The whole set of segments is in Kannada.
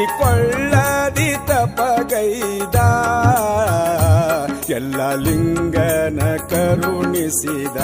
ಕಮರಿ ಕೊಳ್ಳದಿ ತಪಗೈದ ಎಲ್ಲ ಲಿಂಗನ ಕರುಣಿಸಿದ.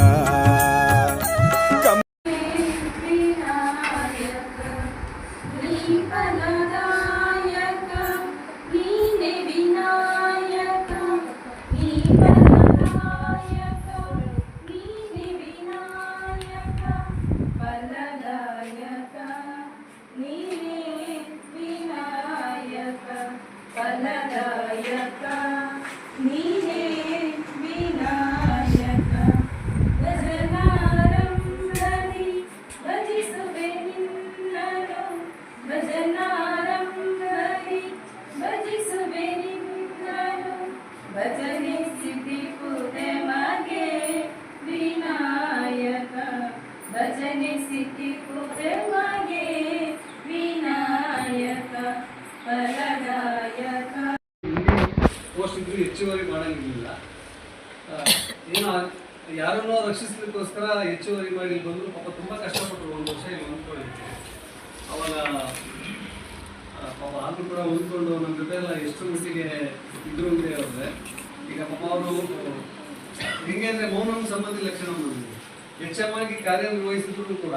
ಕಾರ್ಯನಿರ್ವಹಿಸಿದ್ರು ಕೂಡ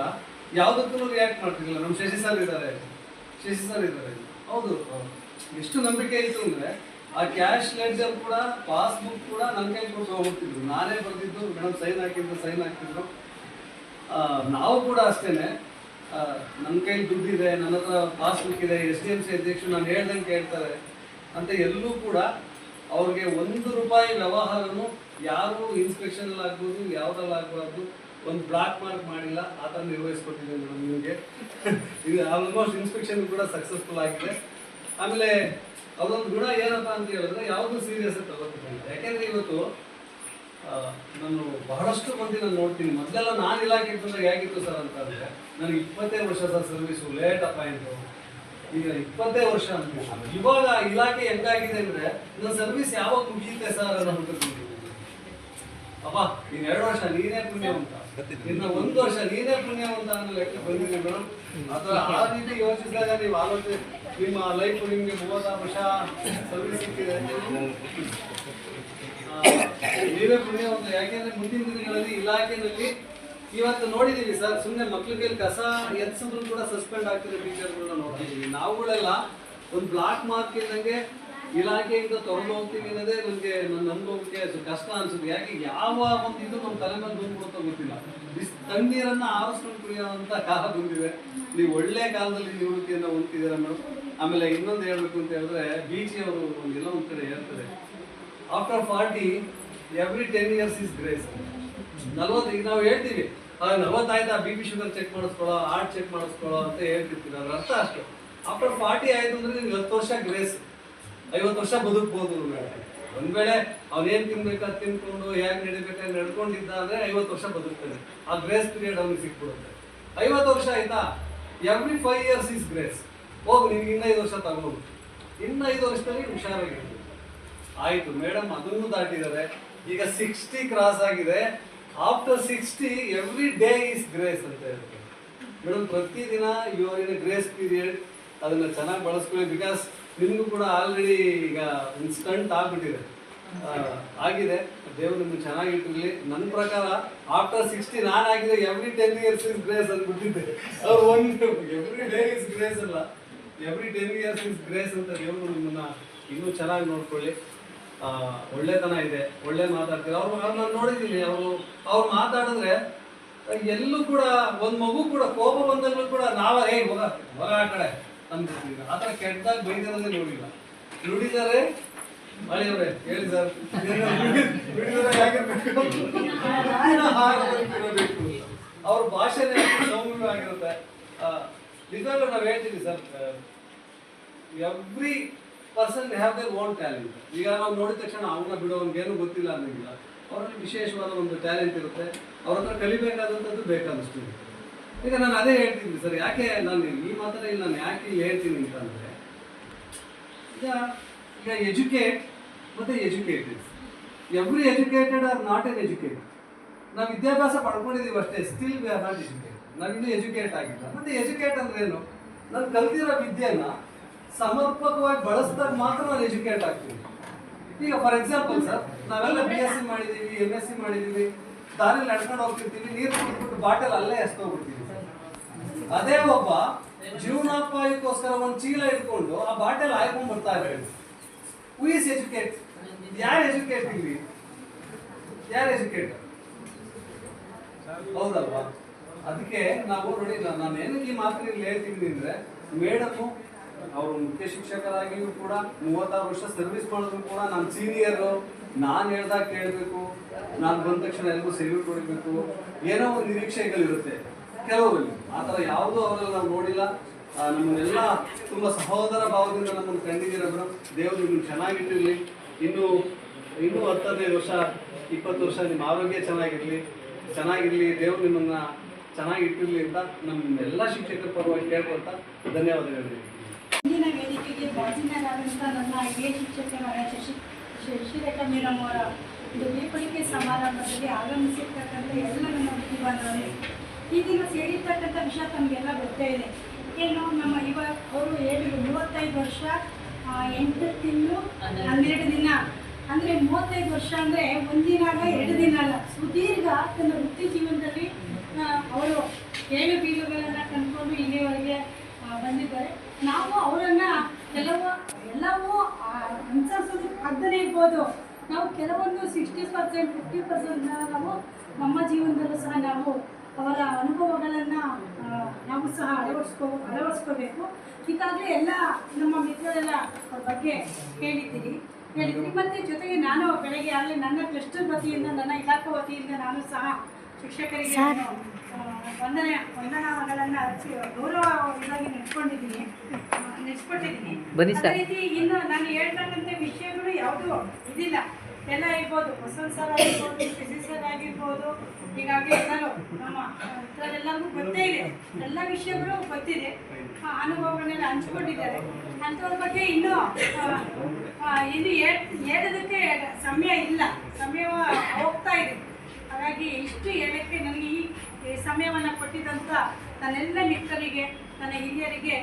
ಯಾವುದಕ್ಕೂ ರಿಯಾಕ್ಟ್ ಮಾಡ್ತಿರ್ಲಿಲ್ಲ. ನಮ್ಮ ಶಶಿ ಸರ್ ಇದ್ದಾರೆ. ಶಶಿ ಸರ್ ಇದ್ದಾರೆ. ಹೌದು. ಎಷ್ಟು ನಂಬಿಕೆ ಇತ್ತು ಅಂದ್ರೆ ಆ ಕ್ಯಾಶ್ ಲೆಡ್ಜರ್ ಕೂಡ ಪಾಸ್ಬುಕ್ ಕೂಡ ನನ್ನ ಕೈ ಕೊಟ್ಟು ಹೋಗ್ತಿದ್ರು ನಾನೇ ಬರ್ತಿದ್ದು ಮೇಡಮ್ ಸೈನ್ ಹಾಕಿದ್ರು ಸೈನ್ ಹಾಕಿದ್ರು. ಆ, ನಾವು ಕೂಡ ಅಷ್ಟೇನೆ. ನನ್ನ ಕೈಲಿ ದುಡ್ಡಿದೆ ನನ್ನ ಹತ್ರ ಪಾಸ್ಬುಕ್ ಇದೆ ಎಸ್ ಡಿ ಎಂ ಸಿ ಅಧ್ಯಕ್ಷರು ನಾನು ಹೇಳ್ದಂಗೆ ಕೇಳ್ತಾರೆ ಅಂತ ಎಲ್ಲೂ ಕೂಡ ಅವ್ರಿಗೆ ಒಂದು ರೂಪಾಯಿ ವ್ಯವಹಾರನು ಯಾರು ಇನ್ಸ್ಪೆಕ್ಷನ್ ಆಗ್ಬೋದು ಯಾವ್ದ್ರಲ್ಲಿ ಆಗ್ಬಾರ್ದು ಒಂದು ಬ್ಲಾಕ್ ಮಾರ್ಕ್ ಮಾಡಿಲ್ಲ, ಆ ಥರ ನಿರ್ವಹಿಸ್ಕೊಟ್ಟಿದ್ದೀನಿ ಮೇಡಮ್ ನಿಮಗೆ. ಇದು ಆಲ್ಮೋಸ್ಟ್ ಇನ್ಸ್ಪೆಕ್ಷನ್ ಕೂಡ ಸಕ್ಸಸ್ಫುಲ್ ಆಗಿದೆ. ಆಮೇಲೆ ಅದೊಂದು ಗುಣ ಏನಪ್ಪ ಅಂತ ಹೇಳಿದ್ರೆ ಯಾವುದು ಸೀರಿಯಸ್ ತಗೋತಿಲ್ಲ ಯಾಕೆಂದರೆ ಇವತ್ತು ನಾನು ಬಹಳಷ್ಟು ಮಂದಿ ನಾನು ನೋಡ್ತೀನಿ. ಮೊದಲೆಲ್ಲ ನಾನು ಇಲಾಖೆ ಬಂದಾಗ ಹೇಗಿತ್ತು ಸರ್ ಅಂತಂದರೆ ನನಗೆ ಇಪ್ಪತ್ತೇ ವರ್ಷ ಸರ್ ಸರ್ವಿಸು ಲೇಟ್ ಅಪಾಯಿಂಟು ಈಗ ಇಪ್ಪತ್ತೇ ವರ್ಷ ಅಂತ ಇವಾಗ ಇಲಾಖೆ ಹೆಂಗಾಗಿದೆ ಅಂದ್ರೆ, ನನ್ನ ಸರ್ವಿಸ್ ಯಾವಾಗ ಮುಗಿಯುತ್ತೆ ಸರ್ ಅನ್ನೋ ಹುಡುಕಿದ್ದೀನಿ ಅಪ್ಪ ಇನ್ನು ಎರಡು ವರ್ಷ ನೀನೇ ಪುಣ್ಯವಂತ ಇನ್ನ ಒಂದು ವರ್ಷ ನೀನೇ ಪುಣ್ಯವಂತ ಅನ್ನೋ ಲೆಕ್ಕ ಬಂದಿದೆ ಮೇಡಮ್. ಅಥವಾ ಆ ರೀತಿ ಯೋಚಿಸಿದಾಗ ನೀವು ಆಲೋಚನೆ, ನಿಮ್ಮ ಲೈಫ್ ನಿಮ್ಗೆ ಮೂವತ್ತಾರು ವರ್ಷ ಸರ್ವಿಸ್ ಸಿಕ್ಕಿದೆ ನೀವೇ ಪುಣ್ಯವಂತ ಯಾಕೆಂದ್ರೆ ಮುಂದಿನ ದಿನಗಳಲ್ಲಿ ಇಲಾಖೆಯಲ್ಲಿ ಇವತ್ತು ನೋಡಿದ್ದೀವಿ ಸರ್ ಸುಮ್ಮನೆ ಮಕ್ಳ ಕೈಲಿ ಕಸ ಎತ್ಸಿದ್ರು ಕೂಡ ಸಸ್ಪೆಂಡ್ ಆಗ್ತಿರೋ ಟೀಚರ್ಗಳನ್ನ ನೋಡ್ತಿದ್ದೀವಿ ನಾವುಗಳೆಲ್ಲ ಒಂದು ಬ್ಲಾಕ್ ಮಾರ್ಕ್ ಇದ್ದಂಗೆ ಇಲಾಖೆಯಿಂದ ತೊಗೊಂಡು ಹೋಗ್ತೀವಿ ಅನ್ನೋದೇ ನನಗೆ ನನ್ನ ಅನುಭವಕ್ಕೆ ಕಷ್ಟ ಅನ್ಸುತ್ತೆ. ಯಾಕೆ ಯಾವ ಒಂದು ಇದು ನಮ್ಮ ತಲೆ ಮೇಲೆ ಬಂದ್ಬಿಡುತ್ತೋ ಗೊತ್ತಿಲ್ಲ. ಬಿಸ್ ತಣ್ಣೀರನ್ನ ಆರಿಸ್ಕೊಂಡು ಕುಡಿಯೋಂಥ ಕಾಲ ಬಂದಿದೆ. ನೀವು ಒಳ್ಳೆ ಕಾಲದಲ್ಲಿ ನಿವೃತ್ತಿಯನ್ನ ಹೊಂದ್ತಿದ್ದೀರ ಮೇಡಮ್? ಆಮೇಲೆ ಇನ್ನೊಂದು ಹೇಳ್ಬೇಕು ಅಂತ ಹೇಳಿದ್ರೆ ಜಿ ಅವರು ಒಂದೆಲ್ಲ ಒಂದು ಕಡೆ ಹೇಳ್ತಾರೆ. After forty every ten years is grace ನಲ್ವತ್ತು, ಈಗ ನಾವು ಹೇಳ್ತೀವಿ ನಲವತ್ತಾಯ್ತಾ ಬಿ ಪಿ ಶುಗರ್ ಚೆಕ್ ಮಾಡಿಸ್ಕೊಳ್ಳೋ ಹಾರ್ಟ್ ಚೆಕ್ ಮಾಡಿಸ್ಕೊಳ್ಳೋ ಅಂತ ಹೇಳ್ತಿರ್ತೀವಿ. ಅದ್ರ ಅರ್ಥ ಅಷ್ಟು. ಆಫ್ಟರ್ ಫಾರ್ಟಿ ಆಯ್ತು ಅಂದ್ರೆ ನಿಮ್ಗೆ ಹತ್ತು ವರ್ಷ ಗ್ರೇಸ್ ಐವತ್ತು ವರ್ಷ ಬದುಕ್ಬೋದು ಒಂದ್ ವೇಳೆ ಅವನೇನ್ ತಿನ್ಬೇಕಾದ್ ತಿನ್ಕೊಂಡು ಹೇಗ್ ನಡಿಬೇಕಾಗಿ ನಡ್ಕೊಂಡಿದ್ದ ಅಂದ್ರೆ ಐವತ್ತು ವರ್ಷ ಬದುಕ್ತಾನೆ. ಆ ಗ್ರೇಸ್ ಪೀರಿಯಡ್ ಅವ್ನಿಗೆ ಸಿಕ್ಬಿಡುತ್ತೆ. ಐವತ್ತು ವರ್ಷ ಆಯ್ತಾ? Every five years is grace ಹೋಗು, ನಿನ್ಗೆ ಇನ್ನ ಐದು ವರ್ಷ ತಗೊಂಡು. ಇನ್ನ ಐದು ವರ್ಷದಲ್ಲಿ ಹುಷಾರಾಗಿರ್ಬೋದು ಆಯ್ತು ಮೇಡಮ್ ಅದನ್ನು ದಾಟಿದ್ದಾರೆ. ಈಗ ಸಿಕ್ಸ್ಟಿ ಕ್ರಾಸ್ ಆಗಿದೆ. After sixty every day is grace ಅಂತ ಹೇಳ್ತಾರೆ. ಮೇಡಮ್ ಪ್ರತಿದಿನ ಇನ್ ಗ್ರೇಸ್ ಪೀರಿಯಡ್ ಅದನ್ನ ಚೆನ್ನಾಗಿ ಬಳಸ್ಕೊಳ್ಳಿ ಬಿಕಾಸ್ ನಿಮಗೂ ಕೂಡ ಆಲ್ರೆಡಿ ಈಗ ಇನ್ಸ್ಟಂಟ್ ಆಗಿಬಿಟ್ಟಿದೆ. ಆಗಿದೆ. ದೇವ್ರು ನಿಮ್ಗೆ ಚೆನ್ನಾಗಿಟ್ಟಿರ್ಲಿ ನನ್ನ ಪ್ರಕಾರ ಆಫ್ಟರ್ ಸಿಕ್ಸ್ಟಿ ನಾನು ಆಗಿದೆ every ten years is grace ಅಂದ್ಬಿಟ್ಟಿದ್ದೆ. ಅವ್ರು ಒಂದು ಎವ್ರಿ ಡೇ ಇಸ್ ಗ್ರೇಸ್ ಅಲ್ಲ. Every ten years is grace ಅಂತ ದೇವರು ನಿಮ್ಮನ್ನ ಇನ್ನೂ ಚೆನ್ನಾಗಿ ನೋಡ್ಕೊಳ್ಳಿ. ಒಳ್ಳೆತನ ಇದೆ. ಒಳ್ಳೆ ಮಾತಾಡ್ತಾರೆ. ಅವ್ರು ನಾನು ನೋಡಿದ್ದೀನಿ. ಅವರು, ಅವ್ರು ಮಾತಾಡಿದ್ರೆ ಎಲ್ಲೂ ಕೂಡ, ಒಂದು ಮಗು ಕೂಡ, ಕೋಪ ಬಂದಾಗಲೂ ಕೂಡ ನಾವೇ ಹೋಗ ಹೋಗ ಆ ಕಡೆ. ಅಂದ್ಬಿಡ್ತೀವಿ ಆ ಥರ ಕೆಟ್ಟದಾಗ ಬೈದಿರೋದೇ ನೋಡಿಲ್ಲ. ನುಡಿದರೆ ಮಳೆಯವ್ರೆ ಹೇಳಿ ಸರ್. ಅವ್ರ ಭಾಷೆನೇ ಸೌಮ್ಯವಾಗಿರುತ್ತೆ ನಿಜವಾಗ್ಲೂ ನಾವು ಹೇಳ್ತೀವಿ sir every person have their own talent ಈಗ ನಾವು ನೋಡಿದ ತಕ್ಷಣ ಅವ್ರನ್ನ ಬಿಡೋ ಏನು ಗೊತ್ತಿಲ್ಲ ಅನ್ನೋಂಗಿಲ್ಲ. ಅವರಲ್ಲಿ ವಿಶೇಷವಾದ ಒಂದು ಟ್ಯಾಲೆಂಟ್ ಇರುತ್ತೆ. ಅವ್ರ ಹತ್ರ ಕಲಿಬೇಕಾದಂಥದ್ದು ಇರುತ್ತೆ. ಈಗ ನಾನು ಅದೇ ಹೇಳ್ತೀನಿ ಸರ್, ಯಾಕೆ ನಾನು ಈ ಮಾತ್ರ ನಾನು ಯಾಕೆ ಇಲ್ಲಿ ಹೇಳ್ತೀನಿ ಅಂತಂದ್ರೆ ಈಗ ಈಗ ಎಜುಕೇಟ್ ಮತ್ತೆ educated every educated are not an educated ನಾವು ವಿದ್ಯಾಭ್ಯಾಸ ಪಡ್ಕೊಂಡಿದ್ದೀವಿ ಅಷ್ಟೇ still we are not educated ನಾವು ಇನ್ನೂ ಎಜುಕೇಟ್ ಆಗಿಲ್ಲ. ಮತ್ತೆ ಎಜುಕೇಟ್ ಅಂದ್ರೆ ಏನು? ನಾನು ಕಲ್ತಿರೋ ವಿದ್ಯೆಯನ್ನ ಸಮರ್ಪಕವಾಗಿ ಬಳಸಿದಾಗ ಮಾತ್ರ ನಾನು ಎಜುಕೇಟ್ ಆಗ್ತೀನಿ ಈಗ ಫಾರ್ ಎಕ್ಸಾಂಪಲ್ ಸರ್ ನಾವೆಲ್ಲ ಬಿ ಎಸ್ ಸಿ ಮಾಡಿದೀವಿ ಎಂ ಎಸ್ ಸಿ ಮಾಡಿದೀವಿ, ದಾರಿಲಿ ನಡ್ಕೊಂಡು ಹೋಗ್ತಿರ್ತೀವಿ, ನೀರು ಕುಡಿದ್ಬಿಟ್ಟು ಬಾಟಲ್ ಅಲ್ಲೇ ಎಸ್ತೋಗ್ಬಿಡ್ತೀವಿ ಅದೇ ಒಬ್ಬ ಜೀವನೋಪಾಯಕ್ಕೋಸ್ಕರ ಒಂದು ಚೀಲ ಇಟ್ಕೊಂಡು ಆ ಬಾಟಲ್ ಹಾಯ್ಕೊಂಡ್ ಬರ್ತಾ ಇದ್ದಾರೆ ಇಸ್ ಎಜುಕೇಟ್ ಯಾರು ಎಜುಕೇಟ್ ಇಲ್ಲಿ? ಯಾರು ಎಜುಕೇಟ್ ಹೌದಲ್ವಾ? ಅದಕ್ಕೆ ನಾವು ನೋಡಿ ನಾನು ಏನು ಈ ಮಾತಿನಲ್ಲಿ ಹೇಳ್ತೀನಿ ಅಂದ್ರೆ, ಮೇಡಮು, ಅವರು ಮುಖ್ಯ ಶಿಕ್ಷಕರಾಗಿಯೂ ಕೂಡ ಮೂವತ್ತಾರು ವರ್ಷ ಸರ್ವಿಸ್ ಮಾಡಿದ್ರು ಕೂಡ ನಾನು ಸೀನಿಯರ್ ನಾನು ಹೇಳ್ದಾಗ ಕೇಳಬೇಕು, ನಾನು ಬಂದ ತಕ್ಷಣ ಎಲ್ಲರಿಗೂ ಸೇವೆ ಕೊಡಬೇಕು ಏನೋ ಒಂದು ನಿರೀಕ್ಷೆಗಳಿರುತ್ತೆ. ಕೆಲವರಲ್ಲಿ ಆ ಥರ ಯಾವುದೂ ಅವರಲ್ಲಿ ನಾವು ನೋಡಿಲ್ಲ. ನಮ್ಮನ್ನೆಲ್ಲ ತುಂಬ ಸಹೋದರ ಭಾವದಿಂದ ನಮ್ಮನ್ನು ಕಂಡಿದ್ದೀರ ದೇವರು ನಿಮ್ಮನ್ನು ಚೆನ್ನಾಗಿಟ್ಟಿರಲಿ. ಇನ್ನು, ಇನ್ನೂ ಹತ್ತು ಹದಿನೈದು ವರ್ಷ, ಇಪ್ಪತ್ತು ವರ್ಷ ನಿಮ್ಮ ಆರೋಗ್ಯ ಚೆನ್ನಾಗಿರಲಿ. ಚೆನ್ನಾಗಿರಲಿ. ದೇವರು ನಿಮ್ಮನ್ನು ಚೆನ್ನಾಗಿಟ್ಟಿರಲಿ ಅಂತ ನಮ್ಮೆಲ್ಲ ಶಿಕ್ಷಕರ ಪರವಾಗಿ ಕೇಳ್ಕೊಳ್ತಾ ಧನ್ಯವಾದಗಳು. ಇಂದಿನ ವೇದಿಕೆಗೆ ನನ್ನ ಹಿರಿಯ ಶಿಕ್ಷಕರಾದ ಶಶಿ, ಶಶಿರೇಖಾ ಮೇಡಮ್ ಅವರ ಬೀಳ್ಕೊಡುಗೆ ಸಮಾರಂಭದಲ್ಲಿ ಆಗಮಿಸಿರ್ತಕ್ಕಂಥ ಎಲ್ಲ ನನ್ನ ವಿದ್ಯಾರ್ಥಿಗಳು ಈ ದಿನ ಸೇರಿರ್ತಕ್ಕಂಥ ವಿಷಯ ತಮಗೆಲ್ಲ ಗೊತ್ತೇ ಇದೆ. ಏನು ನಮ್ಮ ಯುವ ಅವರು ಹೇಳಿದ್ರು, ಮೂವತ್ತೈದು ವರ್ಷ ಎಂಟು ತಿಂಗಳು, ಹನ್ನೆರಡು ದಿನ. ಅಂದರೆ ಮೂವತ್ತೈದು ವರ್ಷ ಅಂದರೆ ಒಂದಿನ ಅಲ್ಲ, ಎರಡು ದಿನ ಅಲ್ಲ. ಸುದೀರ್ಘ ತನ್ನ ವೃತ್ತಿ ಜೀವನದಲ್ಲಿ ಅವರು ಏಳು ಬೀಳುಗಳನ್ನು ಕಂಡುಕೊಂಡು ಇಲ್ಲಿವರೆಗೆ ಬಂದಿದ್ದಾರೆ. ನಾವು ಅವರನ್ನ ಕೆಲವು, ಎಲ್ಲವೂ ಅನುಸರಿಸೋದು ಅನುಸರಿಸೋದಕ್ಕೆ ಇರ್ಬೋದು. ನಾವು ಕೆಲವೊಂದು ಸಿಕ್ಸ್ಟಿ ಪರ್ಸೆಂಟ್ ಫಿಫ್ಟಿ ಪರ್ಸೆಂಟ್ ನಾವು ನಮ್ಮ ಜೀವನದಲ್ಲೂ ಸಹ ನಾವು ಅವರ ಅನುಭವಗಳನ್ನು ನಾವು ಸಹ ಅಳವಡಿಸ್ಕೋ ಅಳವಡಿಸ್ಕೋಬೇಕು. ಈಗಾಗಲೇ ಎಲ್ಲ ನಮ್ಮ ಮಿತ್ರರೆಲ್ಲ ಅವ್ರ ಬಗ್ಗೆ ಹೇಳಿದ್ದೀರಿ ಹೇಳಿದ್ದೀನಿ ಮತ್ತು ಜೊತೆಗೆ ನಾನು ಬೆಳಗ್ಗೆ ಆಗಲೇ ನನ್ನ ಕ್ಲಸ್ಟರ್ ವತಿಯಿಂದ ನನ್ನ ಇಲಾಖೆ ವತಿಯಿಂದ ನಾನು ಸಹ ಶಿಕ್ಷಕರಿಗೆ ನಾನು, ವಂದನೆ ವಂದನಾಗಳನ್ನು ಅರ್ಚಿ ಗೌರವ ಇದಾಗಿ ನೆಡ್ಕೊಂಡಿದ್ದೀನಿ. ಆ, ಅದೇ ರೀತಿ ಇನ್ನು ನಾನು ಹೇಳ್ತಕ್ಕಂಥ ವಿಷಯಗಳು ಯಾವುದೂ ಇದಿಲ್ಲ. ಎಲ್ಲ ಇರ್ಬೋದು. ವಸಂತ್ ಸರ್ ಆಗಿರ್ಬೋದು ಫಿಸಿಕ್ಸಲ್ ಆಗಿರ್ಬೋದು. ಹೀಗಾಗಿ ಎಲ್ಲರೂ ನಮ್ಮ ಎಲ್ಲರಿಗೂ ಗೊತ್ತೇ ಇದೆ. ಎಲ್ಲ ವಿಷಯಗಳು ಗೊತ್ತಿದೆ. ಅನುಭವಗಳನ್ನೆಲ್ಲ ಹಂಚ್ಕೊಂಡಿದ್ದಾರೆ. ಅಂಥವ್ರ ಬಗ್ಗೆ ಇನ್ನೂ ಇನ್ನು ಹೇಳ್- ಹೇಳೋದಕ್ಕೆ ಸಮಯ ಇಲ್ಲ. ಸಮಯ ಹೋಗ್ತಾ ಇದೆ. ಹಾಗಾಗಿ ಇಷ್ಟು ಹೇಳಕ್ಕೆ ನನಗೆ ಈ ಸಮಯವನ್ನು ಕೊಟ್ಟಿದ್ದಂಥ ನನ್ನೆಲ್ಲ ಮಿತ್ರರಿಗೆ, ನನ್ನ ಹಿರಿಯರಿಗೆ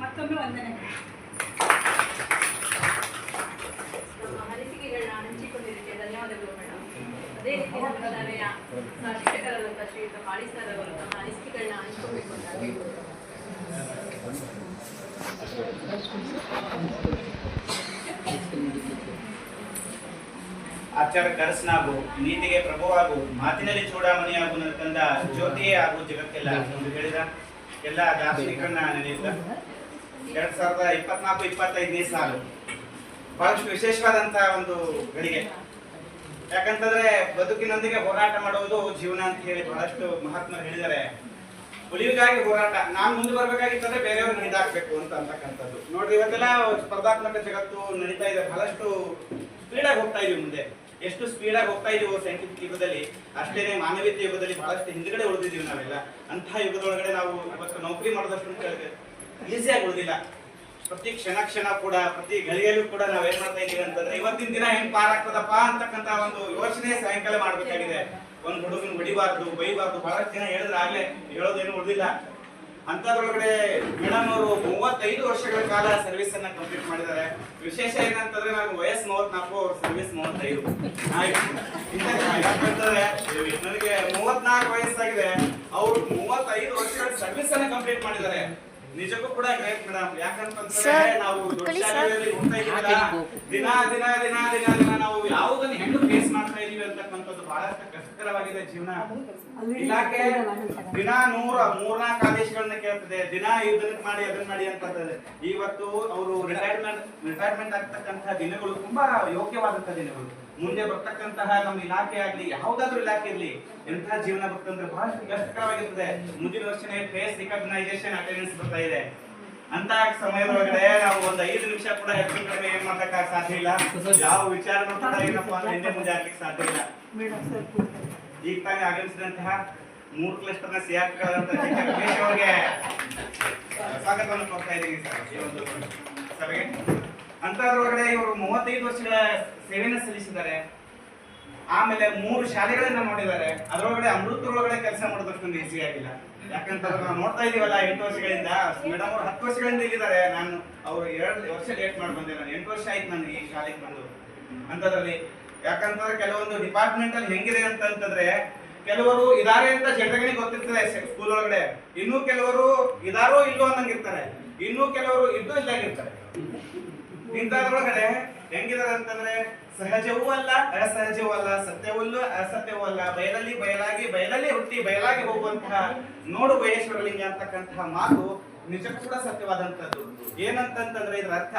ಮತ್ತೊಮ್ಮೆ ವಂದನೆಗಳು ನಮ್ಮ ಅನಿಸಿಕೆಗಳನ್ನ ಹಂಚಿಕೊಂಡಿದ್ದಕ್ಕೆ ಧನ್ಯವಾದಗಳು ಮೇಡಮ್ ಆಚಾರ ಕರಸನಾಗು ನೀತಿಗೆ ಪ್ರಭುವಾಗು, ಮಾತಿನಲ್ಲಿ ಚೂಡಾಮಣಿಯಾಗು ನನ್ನ ತಂದ ಜ್ಯೋತಿಯೇ ಆಗು ಜಗತ್ತೆಲ್ಲ ಎಂದು ಹೇಳಿದ ಎಲ್ಲ ದಾರ್ಶನಿಕರನ್ನ ನೆನೆಯುತ್ತ. ಎರಡ್ ಸಾವಿರದ ಇಪ್ಪತ್ನಾಲ್ಕು, ಇಪ್ಪತ್ತೈದನೇ ಸಾಲು. ಬಹಳಷ್ಟು ವಿಶೇಷವಾದಂತಹ ಒಂದು ಗಳಿಗೆ ಯಾಕಂತಂದ್ರೆ ಬದುಕಿನೊಂದಿಗೆ ಹೋರಾಟ ಮಾಡುವುದು ಜೀವನ ಅಂತ ಹೇಳಿ ಬಹಳಷ್ಟು ಮಹಾತ್ಮರು ಹೇಳಿದ್ದಾರೆ. ಉಳಿವಿಗಾಗಿ ಹೋರಾಟ. ನಾನು ಮುಂದೆ ಬರ್ಬೇಕಾಗಿತ್ತಂದ್ರೆ ಬೇರೆಯವರು ಹಿಡಿದಾಕ್ಬೇಕು ಅಂತ ಅಂತಕ್ಕಂಥದ್ದು. ನೋಡ್ರಿ, ಇವತ್ತೆಲ್ಲ ಸ್ಪರ್ಧಾತ್ಮಕ ಜಗತ್ತು ನಡೀತಾ ಇದೆ. ಬಹಳಷ್ಟು ಸ್ಪೀಡಾಗಿ ಹೋಗ್ತಾ ಇದೀವಿ ಮುಂದೆ. ಎಷ್ಟು ಸ್ಪೀಡಾಗಿ ಹೋಗ್ತಾ ಇದೀವೋ ಸೈಂಟಿಫಿಕ್ ಯುಗದಲ್ಲಿ, ಅಷ್ಟೇನೆ ಮಾನವೀಯತೆ ಯುಗದಲ್ಲಿ ಬಹಳಷ್ಟು ಹಿಂದ್ಗಡೆ ಉಳಿದಿದ್ದೀವಿ ನಾವೆಲ್ಲ. ಅಂತಹ ಯುಗದೊಳಗಡೆ ನಾವು ಇವತ್ತು ನೌಕರಿ ಮಾಡೋದಷ್ಟು ಈಸಿಯಾಗಿ ಉಳಿದಿಲ್ಲ. ಪ್ರತಿ ಕ್ಷಣ ಕ್ಷಣ ಕೂಡ, ಪ್ರತಿ ಗಳಿಗೆಯಲ್ಲೂ ಕೂಡ ನಾವ್ ಏನ್ ಮಾಡ್ತಾ ಇದೀವಿ ಅಂತಂದ್ರೆ, ಇವತ್ತಿನ ದಿನ ಹೆಂಗ್ ಪಾರಾಗ್ತದಪ್ಪ ಅಂತಕ್ಕಂತ ಒಂದು ಯೋಚನೆ ಸಾಯಂಕಾಲ ಮಾಡ್ಬೇಕಾಗಿದೆ. ಒಂದ್ ಹುಡುಗನ್ ಹೊಡಿಬಾರ್ದು, ಬೈಬಾರ್ದು, ಬಹಳಷ್ಟು ಜನ ಹೇಳಿದ್ರೆ ಆಗ್ಲೇ ಹೇಳೋದೇನು ಉಳಿದಿಲ್ಲ. ಅಂತದ್ರೊಳಗಡೆ ಮೇಡಮ್ ಅವರು ಮೂವತ್ತೈದು ವರ್ಷಗಳ ಕಾಲ ಸರ್ವಿಸ್ ಅನ್ನ ಕಂಪ್ಲೀಟ್ ಮಾಡಿದ್ದಾರೆ. ವಿಶೇಷ ಏನಂತಂದ್ರೆ ನಾನು ವಯಸ್ಸು ಮೂವತ್ನಾಲ್ಕು ಅವ್ರ ಸರ್ವಿಸ್ ಮೂವತ್ತೈದು. ಯಾಕಂತಂದ್ರೆ, ನನಗೆ ಮೂವತ್ನಾಲ್ಕು ವಯಸ್ಸಾಗಿದೆ. ಅವ್ರು ಮೂವತ್ತೈದು ವರ್ಷಗಳ ಸರ್ವಿಸ್ ಅನ್ನ ಕಂಪ್ಲೀಟ್ ಮಾಡಿದ್ದಾರೆ. ನಿಜಕ್ಕೂ ಕೂಡ ಗ್ರೇಟ್ ಮೇಡಮ್ ಯಾಕಂತಂದ್ರೆ ನಾವು ದಿನ ದಿನ ದಿನ ದಿನ ದಿನ ನಾವು ಯಾವುದನ್ನು ಹೆಂಗ್ ಫೇಸ್ ಮಾಡ್ತಾ ಇದೀವಿ ಅಂತಕ್ಕಂಥದ್ದು ಬಹಳಷ್ಟು ಕಷ್ಟಕರವಾಗಿದೆ ಜೀವನ. ಇಲಾಖೆ ದಿನ ನೂರ ಮೂರ್ನಾಲ್ಕು ಆದೇಶಗಳನ್ನ ಕೇಳ್ತದೆ. ದಿನ ಇದನ್ನ ಮಾಡಿ ಅದನ್ನ ಮಾಡಿ ಅಂತಂದ್ರೆ ಇವತ್ತು ಅವರು ರಿಟೈರ್ಮೆಂಟ್ ರಿಟೈರ್ಮೆಂಟ್ ಆಗ್ತಕ್ಕಂತಹ ದಿನಗಳು ತುಂಬಾ ಯೋಗ್ಯವಾದಂತಹ ದಿನಗಳು. ಮುಂದೆ ಬರ್ತಕ್ಕಂತಹ ನಮ್ಮ ಇಲಾಖೆ ಆಗ್ಲಿ ಯಾವ್ದಾದ್ರು ಇಲಾಖೆ ಇರ್ಲಿ ಎಂತಹ ಜೀವನ ಬರ್ತಂದ್ರೆ ಬಹಳಷ್ಟು ಕಷ್ಟಕರವಾಗಿರ್ತದೆ ಮುಂದಿನ ವರ್ಷನೇ ಫೇಸ್ ರಿಕಗ್ನೈಸೇಷನ್ ಅಟೆಂಡೆನ್ಸ್ ಬರ್ತಾ ಇದೆ. ಅಂತ ಸಮಯದೊಳಗಡೆ ನಾವು ಒಂದ್ ಐದು ನಿಮಿಷ ಕೂಡ ಹೆಚ್ಚು ಕಡಿಮೆ ಏನ್ ಮಾಡಕ್ ಸಾಧ್ಯ ಇಲ್ಲ. ಯಾವ ವಿಚಾರ ಕೂಡ ಏನಪ್ಪಾ ಅಂದ್ರೆ ಹಿಂದೆ ಮುಂದೆ ಆಗ್ಲಿಕ್ಕೆ ಸಾಧ್ಯ ಇಲ್ಲ. ಈಗ ತಾನೇ ಆಗಮಿಸಿದಂತಹ ಮೂರು ಕ್ಲಸ್ಟರ್ನ ಅವರಿಗೆ ಸ್ವಾಗತವನ್ನು ಕೊಡ್ತಾ ಇದ್ದೀವಿ ಸರ್. ಈ ಒಂದು ಸಭೆಗೆ. ಅಂತದ್ರೊಳಗಡೆ ಇವರು ಮೂವತ್ತೈದು ವರ್ಷಗಳ ಸೇವೆಯನ್ನು ಸಲ್ಲಿಸಿದ್ದಾರೆ. ಆಮೇಲೆ ಮೂರು ಶಾಲೆಗಳನ್ನ ಮಾಡಿದ್ದಾರೆ ಅದರೊಳಗಡೆ ಅಮೃತರೊಳಗಡೆ ಕೆಲಸ ಮಾಡೋದಷ್ಟು ಈಸಿ ಆಗಿಲ್ಲ. ಯಾಕಂತಂದ್ರೆ ನಾವು ನೋಡ್ತಾ ಇದೀವಲ್ಲ, ಎಂಟು ವರ್ಷಗಳಿಂದ. ಮೇಡಮ್ ಅವ್ರು ಹತ್ತು ವರ್ಷಗಳಿಂದ ಇಲ್ಲಿದ್ದಾರೆ. ನಾನು ಅವರು ಎರಡು ವರ್ಷ ಲೇಟ್ ಮಾಡಿ ಬಂದೆ. ನಾನು ಎಂಟು ವರ್ಷ ಆಯ್ತು ನಾನು ಈ ಶಾಲೆಗೆ ಬಂದು. ಅಂತದ್ರಲ್ಲಿ ಯಾಕಂತಂದ್ರೆ ಕೆಲವೊಂದು ಡಿಪಾರ್ಟ್ಮೆಂಟ್ ಅಲ್ಲಿ ಹೆಂಗಿದೆ ಅಂತಂತಂದ್ರೆ, ಕೆಲವರು ಇದಾರೆ ಅಂತ ಚಟಗಳಿಗೆ ಗೊತ್ತಿರ್ತದೆ ಸ್ಕೂಲ್ ಒಳಗಡೆ. ಇನ್ನು ಕೆಲವರು ಇದಾರೋ ಇಲ್ಲೋ ಅನ್ನಂಗಿರ್ತಾರೆ. ಇನ್ನು ಕೆಲವರು ಇದ್ದು ಇಲ್ಲಾಗಿರ್ತಾರೆ ಇಂಥದ್ರೊಳಗಡೆ ಹೆಂಗಿದಾರೆ ಅಂತಂದ್ರೆ ಸಹಜವೂ ಅಲ್ಲ, ಅಸಹಜವೂ ಅಲ್ಲ, ಸತ್ಯವಲ್ಲ ಅಸತ್ಯವೂ ಅಲ್ಲ. ಬಯಲಲ್ಲಿ ಬಯಲಾಗಿ, ಬಯಲಲ್ಲಿ ಹುಟ್ಟಿ ಬಯಲಾಗಿ ಹೋಗುವಂತಹ ನೋಡು ಬಯೇಶ್ವರಲಿಂಗ ಅಂತಕ್ಕಂತಹ ಮಾತು ನಿಜಕ್ಕೂ ಕೂಡ ಸತ್ಯವಾದಂತದ್ದು ಏನಂತಂತಂದ್ರೆ ಇದ್ರ ಅರ್ಥ,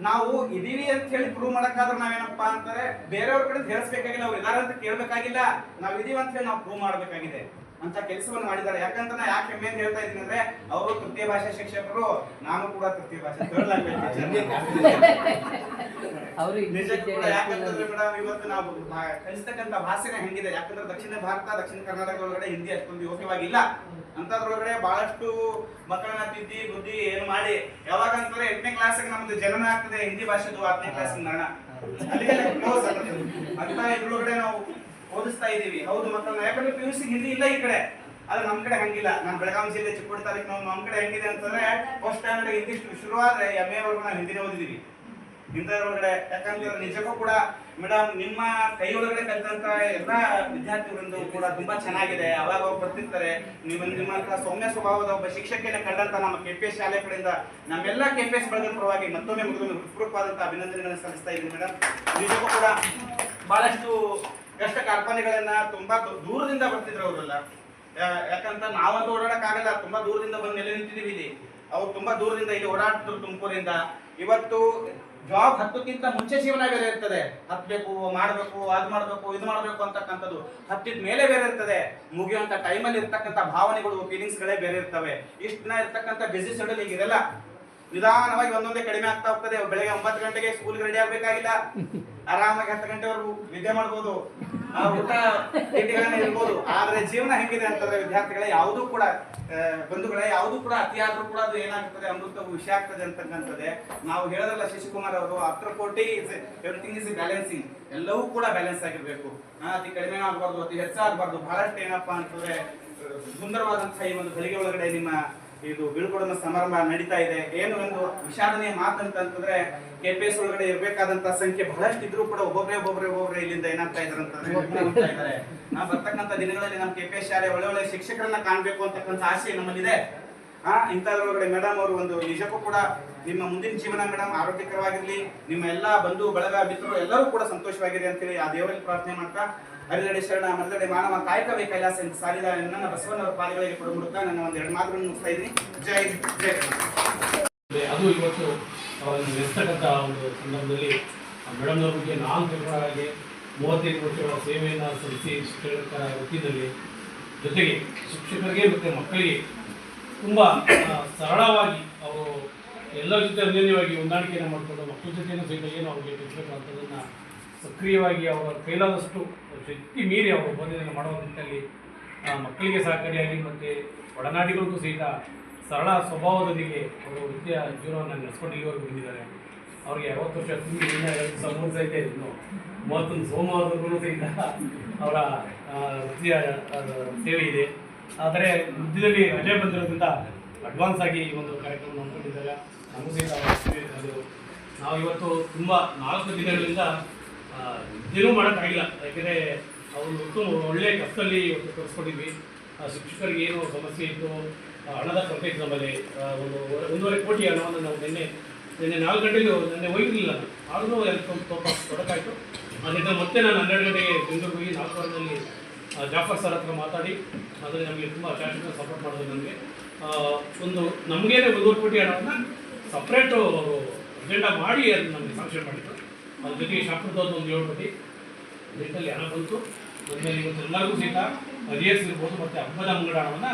ನಾವು ಇದೀವಿ ಅಂತ ಹೇಳಿ ಪ್ರೂವ್ ಮಾಡಕ್ಕಾದ್ರೆ ನಾವೇನಪ್ಪ ಅಂತಾರೆ, ಬೇರೆಯವ್ರ ಕಡೆ ಹೇಳಿಸ್ಬೇಕಾಗಿಲ್ಲ ಅವ್ರು ಇದಾರೆ ಅಂತ ಕೇಳ್ಬೇಕಾಗಿಲ್ಲ. ನಾವ್ ಇದೀವಿ ಅಂತ ಹೇಳಿ ನಾವು ಪ್ರೂವ್ ಮಾಡ್ಬೇಕಾಗಿದೆ. ಅಂತ ಕೆಲಸವನ್ನು ಮಾಡಿದ್ದಾರೆ. ಯಾಕಂತ ನಾ ಯಾಕೆ ಹೆಮ್ಮೆ ಅಂತ ಹೇಳ್ತಾ ಇದ್ದೀನಿ ಅಂದ್ರೆ ಅವರು ತೃತೀಯ ಭಾಷಾ ಶಿಕ್ಷಕರು ನಾನು ಕೂಡ ತೃತೀಯ ಭಾಷೆ ಥರ್ಡ್ ಲ್ಯಾಂಗ್ವೇಜ್ ಕೂಡ ಯಾಕಂತಂದ್ರೆ ಮೇಡಮ್ ಇವತ್ತು ನಾವು ಕಲಿಸ್ತಕ್ಕಂಥ ಭಾಷೆನೇ ಹೆಂಗಿದೆ. ಯಾಕಂದ್ರೆ ದಕ್ಷಿಣ ಭಾರತ ದಕ್ಷಿಣ ಕರ್ನಾಟಕ ಒಳಗಡೆ ಹಿಂದಿ ಅಷ್ಟೊಂದು ಯೋಗ್ಯವಾಗಿಲ್ಲ. ಅಂತದ್ರೊಳಗಡೆ ಬಹಳಷ್ಟು ಮಕ್ಕಳನ್ನ ತಿದ್ದಿ ಬುದ್ಧಿ ಏನು ಮಾಡಿ ಯಾವಾಗ ಅಂತಂದ್ರೆ ಎಂಟನೇ ಕ್ಲಾಸ್ಗೆ ನಮ್ದು ಜನನ ಆಗ್ತದೆ ಹಿಂದಿ ಭಾಷೆದು ಹತ್ತನೇ ಕ್ಲಾಸ್ ಮರಣ. ಅಲ್ಲಿಗೆ ಕ್ಲೋಸ್ ಅಂತ. ಇದ್ರೊಳಗಡೆ ನಾವು ಓದಿಸ್ತಾ ಇದೀವಿ ಹೌದು ಮಕ್ಕಳನ್ನ ಯಾಕಂದ್ರೆ ಪಿ ಯು ಸಿ ಹಿಂದಿ ಇಲ್ಲ ಈ ಕಡೆ. ಆದ್ರೆ ನಮ್ ಕಡೆ ಹಂಗಿಲ್ಲ. ನಾನು ಬೆಳಗಾವಿ ಜಿಲ್ಲೆ ಚಿಕ್ಕೋಡಿ ತಾಲೂಕು ನಾವು ನಮ್ ಕಡೆ ಹೆಂಗಿದೆ ಅಂತಂದ್ರೆ ಫಸ್ಟ್ ಸ್ಟ್ಯಾಂಡರ್ಡ್ ಹಿಂದಿ ಶುರುವಾದ್ರೆ ಎಂ ಎ ವರ್ಗು ನಾವು ಹಿಂದಿನೇ ಓದಿದೀವಿ. ಇಂಥದ್ರೊಳಗಡೆ ಯಾಕಂದ್ರೆ ನಿಜಕ್ಕೂ ಕೂಡ ಮೇಡಮ್ ನಿಮ್ಮ ಕೈ ಒಳಗಡೆ ಕಲಿತಂತ ಎಲ್ಲ ವಿದ್ಯಾರ್ಥಿಗಳಿಂದ ಕೂಡ ತುಂಬಾ ಚೆನ್ನಾಗಿದೆ. ಅವಾಗ ಅವ್ರು ಬರ್ತಿರ್ತಾರೆ. ನಿಮ್ಮ ನಿಮ್ಮಂತಹ ಸೌಮ್ಯ ಸ್ವಭಾವದ ಒಬ್ಬ ಶಿಕ್ಷಕಿಯನ್ನು ಕಂಡಂತ ನಮ್ಮ ಎಸ್ ಶಾಲೆ ಕಡೆಯಿಂದ ನಮ್ಮೆಲ್ಲ ಕೆಪಿಎಸ್ ಬಳಗದ ಪರವಾಗಿ ಮತ್ತೊಮ್ಮೆ ಮಗದೊಮ್ಮೆ ಹೃತ್ಪೂರ್ವಕವಾದಂತಹ ಅಭಿನಂದನೆಗಳನ್ನು ಸಲ್ಲಿಸ್ತಾ ಇದ್ದೀನಿ ಮೇಡಮ್ ನಿಜಕ್ಕೂ ಕೂಡ ಬಹಳಷ್ಟು ಕಷ್ಟ ಕಾರ್ಪಣ್ಯಗಳನ್ನ ತುಂಬಾ ದೂರದಿಂದ ಬರ್ತಿದ್ರು ಅವರೆಲ್ಲ. ಯಾಕಂತ ನಾವಂತೂ ಓಡಾಡಕ್ ಆಗಲ್ಲ ತುಂಬಾ ದೂರದಿಂದ ಬಂದು ನೆಲೆ ನಿಂತಿದೀವಿ ಇಲ್ಲಿ. ಅವ್ರು ತುಂಬಾ ದೂರದಿಂದ ಇಲ್ಲಿ ಓಡಾಡ್ತಿದ್ರು ತುಮಕೂರಿಂದ. ಇವತ್ತು ಜಾಬ್ ಹತ್ತಕ್ಕಿಂತ ಮುಂಚೆ ಜೀವನ ಬೇರೆ ಇರ್ತದೆ. ಹತ್ಬೇಕು, ಮಾಡ್ಬೇಕು, ಅದ್ ಮಾಡ್ಬೇಕು, ಇದು ಮಾಡ್ಬೇಕು ಅಂತಕ್ಕಂಥದ್ದು ಹತ್ತಿದ ಮೇಲೆ ಬೇರೆ ಇರ್ತದೆ. ಮುಗಿಯುವಂತ ಟೈಮಲ್ಲಿ ಇರ್ತಕ್ಕಂಥ ಭಾವನೆಗಳು ಫೀಲಿಂಗ್ಸ್ ಗಳೇ ಬೇರೆ ಇರ್ತವೆ. ಇಷ್ಟ ದಿನ ಇರ್ತಕ್ಕಂಥ ಬಿಸಿ ಶೆಡ್ಯೂಲ್ ಈಗ ಇರಲ್ಲ ನಿಧಾನವಾಗಿ ಒಂದೊಂದೇ ಕಡಿಮೆ ಆಗ್ತಾ ಹೋಗ್ತದೆ. ಬೆಳಗ್ಗೆ ಒಂಬತ್ತು ಗಂಟೆಗೆ ಸ್ಕೂಲ್ ರೆಡಿ ಆಗ್ಬೇಕಾಗಿಲ್ಲ. ಆರಾಮಾಗಿ ಹತ್ತು ಗಂಟೆವರೆಗೂ ನಿದ್ದೆ ಮಾಡ್ಬೋದು. ಊಟ ತಿಂಡಿಗಳನ್ನ ಇರ್ಬೋದು ಆದ್ರೆ ಜೀವನ ಹೆಂಗಿದೆ ಅಂತಂದ್ರೆ ವಿದ್ಯಾರ್ಥಿಗಳೇ ಯಾವುದೂ ಕೂಡ ಬಂಧುಗಳೇ ಯಾವುದೂ ಕೂಡ ಅತಿಯಾದ್ರೂ ಕೂಡ ಅದು ಏನಾಗ್ತದೆ, ಅಮೃತವು ವಿಷಯ ಆಗ್ತದೆ ಅಂತಕ್ಕಂಥದ್ದೇ ನಾವು ಹೇಳೋದಲ್ಲ ಶಶಿಕುಮಾರ್ ಅವರು, ಹತ್ರ ಕೋಟಿ ಎವ್ರಿಥಿಂಗ್ ಇಸ್ ಬ್ಯಾಲೆನ್ಸಿಂಗ್ ಎಲ್ಲವೂ ಕೂಡ ಬ್ಯಾಲೆನ್ಸ್ ಆಗಿರ್ಬೇಕು. ಅತಿ ಕಡಿಮೆ ಆಗ್ಬಾರ್ದು, ಅತಿ ಹೆಚ್ಚಾಗಬಾರ್ದು. ಬಹಳಷ್ಟು ಏನಪ್ಪಾ ಅಂತಂದ್ರೆ ಸುಂದರವಾದಂತಹ ಈ ಒಂದು ಗಳಿಗೆ ಒಳಗಡೆ ನಿಮ್ಮ ಇದು ಬೀಳ್ಕೊಡುವ ಸಮಾರಂಭ ನಡೀತಾ ಇದೆ. ಏನು ಒಂದು ವಿಷಾದನೀಯ ಮಾತಂತಂದ್ರೆ ಕೆಪಿಎಸ್ ಒಳಗಡೆ ಇರಬೇಕಾದಂತ ಸಂಖ್ಯೆ ಬಹಳಷ್ಟು ಇದ್ರೂ ಕೂಡ ಒಬ್ಬೊಬ್ಬರೇ ಒಬ್ಬೊಬ್ಬರೇ ಒಬ್ಬೊಬ್ಬರೇ ಇಲ್ಲಿಂದ ಏನಾಗ್ತಾ ಇದಾರೆ ಅಂತಂದ್ರೆ ನಾವು ಬರ್ತಕ್ಕಂಥ ದಿನಗಳಲ್ಲಿ ನಮ್ಮ ಕೆಪಿಎಸ್ ಶಾಲೆ ಒಳ್ಳೆ ಒಳ್ಳೆ ಶಿಕ್ಷಕರನ್ನ ಕಾಣಬೇಕು ಅಂತಕ್ಕಂಥ ಆಸೆ ನಮ್ಮಲ್ಲಿದೆ. ಆ ಇಂಥದ್ರೊಳಗಡೆ ಮೇಡಮ್ ಅವರು ಒಂದು ನಿಜಕ್ಕೂ ಕೂಡ ನಿಮ್ಮ ಮುಂದಿನ ಜೀವನ ಮೇಡಮ್ ಆರೋಗ್ಯಕರವಾಗಿರ್ಲಿ ನಿಮ್ಮ ಎಲ್ಲಾ ಬಂಧು ಬಳಗ ಮಿತ್ರರು ಎಲ್ಲರೂ ಕೂಡ ಸಂತೋಷವಾಗಿರಿ ಅಂತೇಳಿ ಆ ದೇವರಲ್ಲಿ ಪ್ರಾರ್ಥನೆ ಮಾಡ್ತಾ ಹರಿದಡೆ ಶರಣ ಮರದಡೆ ಮಾನವ ಕಾಯಕವೇ ಕೈಲಾಸ ಎಂದು ಸಾರಿದ ನನ್ನ ಬಸವನವರ ಪಾದಗಳಿಗೆ ಕೊಡಬಿಡುತ್ತಾ ನನ್ನ ಒಂದು ಎರಡು ಮಾತುಗಳನ್ನು ಮುಗಿಸ್ತಾ ಇದ್ದೀನಿ. ಜೈ ಜೈ ಅದು ಇವತ್ತು ಅವರನ್ನು ನೆನೆಸ್ತಕ್ಕಂಥ ಒಂದು ಸಂದರ್ಭದಲ್ಲಿ ಮೇಡಮ್ನವ್ರ ಬಗ್ಗೆ ನಾನು ತಿಳ್ಕೊಳ್ಳೋ ಹಾಗೆ ಮೂವತ್ತೈದು ವರ್ಷಗಳ ಸೇವೆಯನ್ನು ಸಲ್ಲಿಸಿ ಶಿಕ್ಷಕರ ವೃತ್ತಿಯಲ್ಲಿ ಜೊತೆಗೆ ಶಿಕ್ಷಕರಿಗೆ ಮತ್ತು ಮಕ್ಕಳಿಗೆ ತುಂಬ ಸರಳವಾಗಿ ಅವರು ಎಲ್ಲರ ಜೊತೆ ಅನ್ಯೋನ್ಯವಾಗಿ ಹೊಂದಾಣಿಕೆಯನ್ನು ಮಾಡಿಕೊಂಡು ಮಕ್ಕಳ ಜೊತೆನೂ ಸಹಿತ ಏನು ಅವರಿಗೆ ತಿಳಿಸ್ಬೇಕು ಅಂತದನ್ನು ಸಕ್ರಿಯವಾಗಿ ಅವರ ಕೈಲಾದಷ್ಟು ಶಕ್ತಿ ಮೀರಿ ಅವರು ಬಂದಿದ್ದನ್ನು ಮಾಡುವ ನಿಟ್ಟಿನಲ್ಲಿ ಮಕ್ಕಳಿಗೆ ಸಹಕಾರಿಯಾಗಿ ಮತ್ತು ಒಡನಾಡಿಗಳಿಗೂ ಸಹಿತ ಸರಳ ಸ್ವಭಾವದೊಂದಿಗೆ ಅವರು ವೃತ್ತಿಯ ಜೀವನವನ್ನು ನಡೆಸ್ಕೊಂಡು ಇಲ್ಲಿವರೆಗೂ ಬಂದಿದ್ದಾರೆ. ಅವ್ರಿಗೆ ಅರವತ್ತು ವರ್ಷ ತುಂಬಿ ಎರಡು ಸಹಿತ ಇನ್ನು ಮೂವತ್ತೊಂದು ಸೋಮವಾರದವರೆಗೂ ಸಹಿತ ಅವರ ವೃತ್ತಿಯ ಸೇವೆ ಇದೆ. ಆದರೆ ಮಧ್ಯದಲ್ಲಿ ರಜೆ ಬಂದಿರೋದ್ರಿಂದ ಅಡ್ವಾನ್ಸ್ ಆಗಿ ಈ ಒಂದು ಕಾರ್ಯಕ್ರಮ ಹಮ್ಮಿಕೊಂಡಿದ್ದಾರೆ ನಮಗೂ ಸಹಿತ ನಾವು ಇವತ್ತು ತುಂಬ ನಾಲ್ಕು ದಿನಗಳಿಂದ ನಿದ್ದೆನೂ ಮಾಡೋಕ್ಕಾಗಿಲ್ಲ ಯಾಕೆಂದರೆ ಅವರು ಒಟ್ಟು ಒಳ್ಳೆಯ ಕಷ್ಟದಲ್ಲಿ ಆ, ಶಿಕ್ಷಕರಿಗೆ ಏನು ಸಮಸ್ಯೆ ಇತ್ತು. ಹಣದ ಕೊರತೆ ಇತ್ತು ನಮ್ಮಲ್ಲಿ. ಒಂದು ಒಂದೂವರೆ ಕೋಟಿ ಹಣವನ್ನು ನಾವು ನಿನ್ನೆ ನಿನ್ನೆ ನಾಲ್ಕು ಗಂಟೆಗೆ ನಿನ್ನೆ ಹೋಗಿರಲಿಲ್ಲ ಆದರೂ ಸ್ವಲ್ಪ ತೊಡಕಾಯಿತು. ಅದರಿಂದ ಮತ್ತೆ ನಾನು ಹನ್ನೆರಡು ಗಂಟೆಗೆ ಬೆಂಗಳೂರು ಹೋಗಿ ನಾಲ್ಕು ವಾರದಲ್ಲಿ ಜಾಫರ್ ಸರ್ ಹತ್ರ ಮಾತಾಡಿ ಅದರಲ್ಲಿ ನಮಗೆ ತುಂಬ ಶಾಸಕರು ಸಪೋರ್ಟ್ ಮಾಡೋದು ನನಗೆ ಒಂದು ನಮಗೇನೆ ಒಂದೂವರೆ ಕೋಟಿ ಹಣವನ್ನು ಸಪ್ರೇಟು ಅಜೆಂಡಾ ಮಾಡಿ ಅದನ್ನು ನಮಗೆ ಸಾಂಕ್ಷನ್ ಮಾಡಿದ್ರು. ಅದ್ರ ಜೊತೆಗೆ ಶಾಸ್ತ್ರದವ್ರದ್ದು ಒಂದು ಹೇಳ್ಬಿಟ್ಟು ಲಿಸ್ಟಲ್ಲಿ ಹಣ ಬಂತು. ಆಮೇಲೆ ಇವತ್ತು ಎಲ್ಲರಿಗೂ ಸಹಿತ ಅರಿಯರ್ಸ್ ಇರ್ಬೋದು, ಮತ್ತು ಹಬ್ಬದ ಮುಂಗಡ ಹಣವನ್ನು